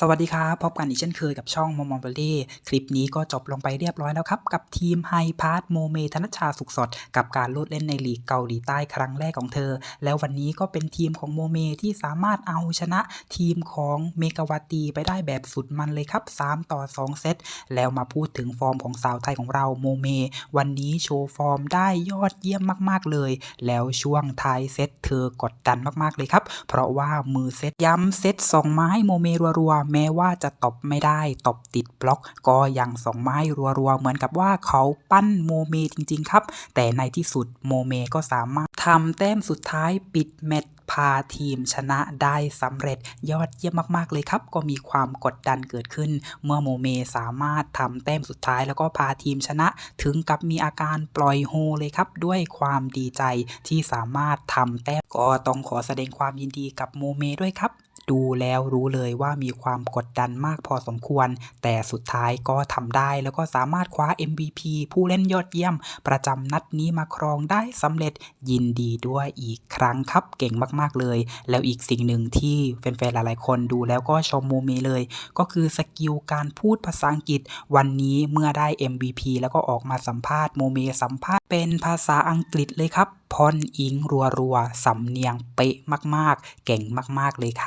สวัสดีครับ พบกันอีกเช่นเคยกับช่องมอมมอนเบลลี่คลิปนี้ก็จบลงไปเรียบร้อยแล้วครับ กับทีมไฮพาร์ทโมเมธนชชาสุขสด กับการลดเล่นในลีกเกาหลีใต้ครั้งแรกของเธอ แล้ววันนี้ก็เป็นทีมของโมเมที่สามารถเอาชนะทีมของเมกาวาตีไปได้แบบสุดมันเลยครับ 3 ต่อ 2 เซตแล้วมาพูดถึงฟอร์มของสาวไทยของเราโมเม วันนี้โชว์ฟอร์มได้ยอดเยี่ยมมาก ๆเลย แล้วช่วงท้ายเซตเธอกดดันมากๆเลยครับเพราะว่ามือเซตย้ำเซตส่งมาให้โมเมรัวๆแม้ว่าจะตบไม่ได้ตบติดบล็อก ก็ยังส่งไม้รัวๆ เหมือนกับว่าเขาปั้นโมเมจริง ๆ ครับ แต่ในที่สุดโมเมก็สามารถทำแต้มสุดท้ายปิดแมตช์พาทีมชนะได้สำเร็จยอดเยี่ยมมาก ๆ เลยครับ ก็มีความกดดันเกิดขึ้น เมื่อโมเมสามารถทำแต้มสุดท้ายแล้วก็พาทีมชนะ ถึงกับมีอาการปล่อยโฮเลยครับ ด้วยความดีใจที่สามารถทำแต้มก็ต้องขอแสดงความยินดีกับโมเมด้วยครับ ดูแล้วรู้เลยว่ามีความกดดันมากพอสมควร แต่สุดท้ายก็ทำได้แล้วก็สามารถคว้า MVP ผู้เล่นยอดเยี่ยม ประจำนัดนี้มาครองได้สำเร็จยินดีด้วยอีกครั้งครับเก่งมากๆเลย แล้วอีกสิ่งหนึ่งที่แฟนๆหลายๆ คนดูแล้วก็ชมโมเมเลย ก็คือสกิลการพูดภาษาอังกฤษ วันนี้เมื่อได้ MVP แล้วก็ออกมาสัมภาษณ์โมเมสัมภาษณ์เป็นภาษาอังกฤษเลยครับพอนอิงรัวๆสำเนียงเป๊ะมากๆ เก่งมากๆเลยครับ